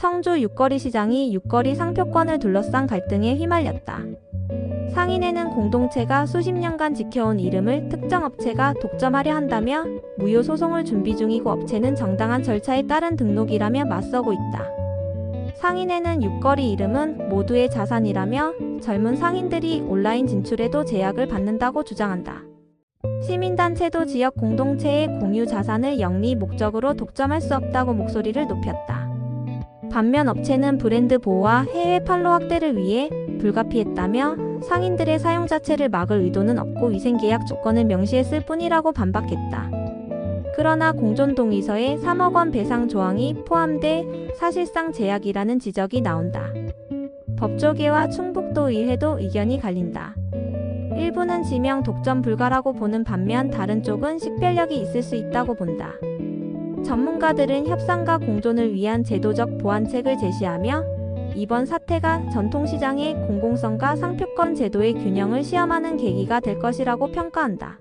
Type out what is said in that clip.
청주 육거리 시장이 육거리 상표권을 둘러싼 갈등에 휘말렸다. 상인회는 공동체가 수십 년간 지켜온 이름을 특정 업체가 독점하려 한다며 무효 소송을 준비 중이고 업체는 정당한 절차에 따른 등록이라며 맞서고 있다. 상인회는 육거리 이름은 모두의 자산이라며 젊은 상인들이 온라인 진출에도 제약을 받는다고 주장한다. 시민단체도 지역 공동체의 공유 자산을 영리 목적으로 독점할 수 없다고 목소리를 높였다. 반면 업체는 브랜드 보호와 해외 판로 확대를 위해 불가피했다며 상인들의 사용 자체를 막을 의도는 없고 위생계약 조건을 명시했을 뿐이라고 반박했다. 그러나 공존 동의서에 3억 원 배상 조항이 포함돼 사실상 제약이라는 지적이 나온다. 법조계와 충북도의회도 의견이 갈린다. 일부는 지명 독점 불가라고 보는 반면 다른 쪽은 식별력이 있을 수 있다고 본다. 전문가들은 협상과 공존을 위한 제도적 보완책을 제시하며 이번 사태가 전통시장의 공공성과 상표권 제도의 균형을 시험하는 계기가 될 것이라고 평가한다.